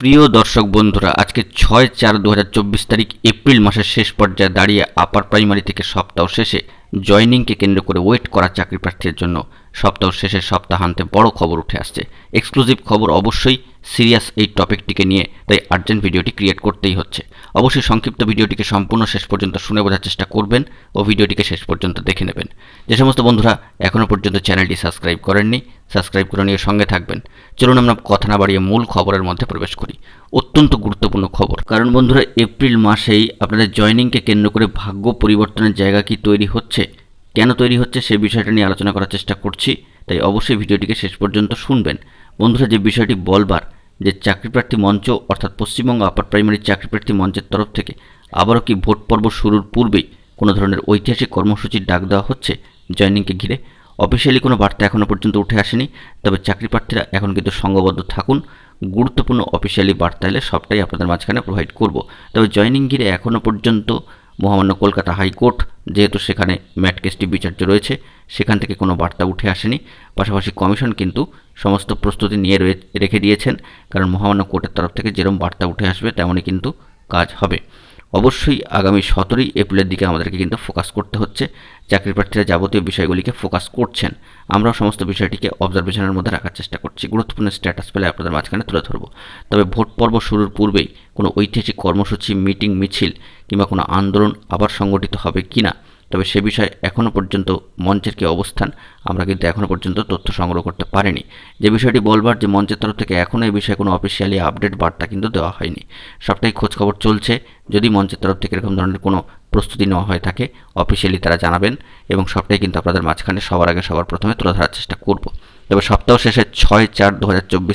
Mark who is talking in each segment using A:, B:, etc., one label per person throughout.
A: প্রিয় দর্শক বন্ধুরা, আজকে ছয় চার দু তারিখ এপ্রিল মাসের শেষ পর্যায়ে দাঁড়িয়ে আপার প্রাইমারি থেকে সপ্তাহ শেষে জয়নিংকে কেন্দ্র করে ওয়েট করা চাকরি প্রার্থীর জন্য সপ্তাহ শেষে সপ্তাহান্তে বড় খবর উঠে আসছে। এক্সক্লুসিভ খবর অবশ্যই সিরিয়াস এই টপিকটিকে নিয়ে, তাই আর্জেন্ট ভিডিওটি ক্রিয়েট করতেই হচ্ছে। অবশ্যই সংক্ষিপ্ত ভিডিওটিকে সম্পূর্ণ শেষ পর্যন্ত শুনে বোঝার চেষ্টা করবেন ও ভিডিওটিকে শেষ পর্যন্ত দেখে নেবেন। যে সমস্ত বন্ধুরা এখনও পর্যন্ত চ্যানেলটি সাবস্ক্রাইব করেননি সাবস্ক্রাইব করে নিয়ে সঙ্গে থাকবেন। চলুন আমরা কথা না বাড়িয়ে মূল খবরের মধ্যে প্রবেশ করি। অত্যন্ত গুরুত্বপূর্ণ খবর। কারণ বন্ধুরা, এপ্রিল মাসেই আপনাদের জয়নিংকে কেন্দ্র করে ভাগ্য পরিবর্তনের জায়গা কি তৈরি হচ্ছে? কেন তৈরি হচ্ছে সে বিষয়টা নিয়ে আলোচনা করার চেষ্টা করছি, তাই অবশ্যই ভিডিওটিকে শেষ পর্যন্ত শুনবেন। বন্ধুরা, যে বিষয়টি বলবার, যে চাকরিপ্রার্থী মঞ্চ, অর্থাৎ পশ্চিমবঙ্গ আপার প্রাইমারি চাকরিপ্রার্থী মঞ্চের তরফ থেকে আবারও কি ভোট পর্ব শুরুর পূর্বেই কোনো ধরনের ঐতিহাসিক কর্মসূচির ডাক দেওয়া হচ্ছে জয়নিংকে ঘিরে? অফিসিয়ালি কোনো বার্তা এখনও পর্যন্ত উঠে আসেনি, তবে চাকরি প্রার্থীরা এখন কিন্তু সংঘবদ্ধ থাকুন। গুরুত্বপূর্ণ অফিসিয়ালি বার্তা এলে সবটাই আপনাদের মাঝখানে প্রোভাইড করব। তবে জয়নিং ঘিরে এখনও পর্যন্ত মহামান্য কলকাতা হাইকোর্ট, যেহেতু সেখানে ম্যাট কেসটি বিচার্য রয়েছে, সেখান থেকে কোনো বার্তা উঠে আসেনি। পাশাপাশি কমিশন কিন্তু সমস্ত প্রস্তুতি নিয়ে রেখে দিয়েছেন, কারণ মহামান্য কোর্টের তরফ থেকে যেরকম বার্তা উঠে আসবে, তেমনই কিন্তু কাজ হবে। অবশ্যই আগামী সতেরোই এপ্রিলের দিকে আমাদেরকে কিন্তু ফোকাস করতে হচ্ছে। চাকরি প্রার্থীরা যাবতীয় বিষয়গুলিকে ফোকাস করছেন। আমরাও সমস্ত বিষয়টিকে অবজারভেশনের মধ্যে রাখার চেষ্টা করছি। গুরুত্বপূর্ণ স্ট্যাটাস পেলে আপনাদের মাঝখানে তুলে ধরবো। তবে ভোট পর্ব শুরুর পূর্বেই কোনো ঐতিহাসিক কর্মসূচি মিটিং মিছিল কিংবা কোনো আন্দোলন আবার সংগঠিত হবে কি না তবে সে বিষয়ে এখনও পর্যন্ত মঞ্চের কী অবস্থান, আমরা কিন্তু এখনও পর্যন্ত তথ্য সংগ্রহ করতে পারিনি। যে বিষয়টি বলবার যে মঞ্চের তরফ থেকে এখনও এই বিষয়ে কোনো অফিসিয়ালি আপডেট বার্তা কিন্তু দেওয়া হয়নি। সবটাই খোঁজখবর চলছে। যদি মঞ্চের তরফ থেকে এরকম ধরনের কোনো প্রস্তুতি নেওয়া হয়ে থাকে অফিসিয়ালি তারা জানাবেন এবং সবটাই কিন্তু আপনাদের মাঝখানে সবার আগে সবার প্রথমে তুলে ধরার চেষ্টা করব। তবে সপ্তাহ শেষে ছয় চার দু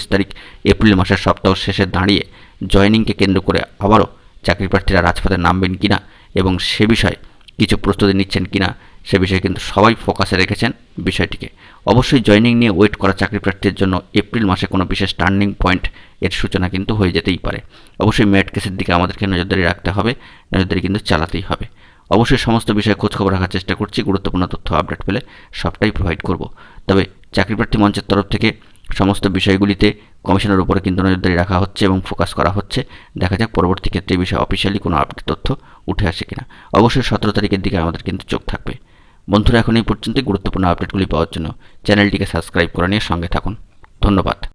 A: তারিখ এপ্রিল মাসের সপ্তাহ শেষে দাঁড়িয়ে জয়নিংকে কেন্দ্র করে আবারও চাকরি প্রার্থীরা রাজপথে নামবেন কিনা এবং সে বিষয়ে কিছু প্রস্তুতি নিচ্ছেন কিনা সে বিষয়ে কিন্তু সবাই ফোকাসে রেখেছেন বিষয়টিকে। অবশ্যই জয়নিং নিয়ে ওয়েট করা চাকরি প্রার্থীর জন্য এপ্রিল মাসে কোনো বিশেষ টার্নিং পয়েন্ট এর সূচনা কিন্তু হয়ে যেতেই পারে। অবশ্যই মেট কেসের দিকে আমাদেরকে নজরদারি রাখতে হবে, নজরদারি কিন্তু চালাতেই হবে। অবশ্যই সমস্ত বিষয়ে খোঁজখবর রাখার চেষ্টা করছি, গুরুত্বপূর্ণ তথ্য আপডেট পেলে সবটাই প্রোভাইড করব। তবে চাকরি প্রার্থী মঞ্চের তরফ থেকে সমস্ত বিষয়গুলিতে কমিশনের উপরে কিন্তু নজরদারি রাখা হচ্ছে এবং ফোকাস করা হচ্ছে। দেখা যাক পরবর্তী ক্ষেত্রে এই বিষয়ে অফিসিয়ালি কোনো আপডেট তথ্য উঠে আসে কিনা। অবশ্যই সতেরো তারিখের দিকে আমাদের কিন্তু চোখ থাকবে। বন্ধুরা, এখন এই পর্যন্ত গুরুত্বপূর্ণ আপডেটগুলি পাওয়ার জন্য চ্যানেলটিকে সাবস্ক্রাইব করে নিয়ে সঙ্গে থাকুন। ধন্যবাদ।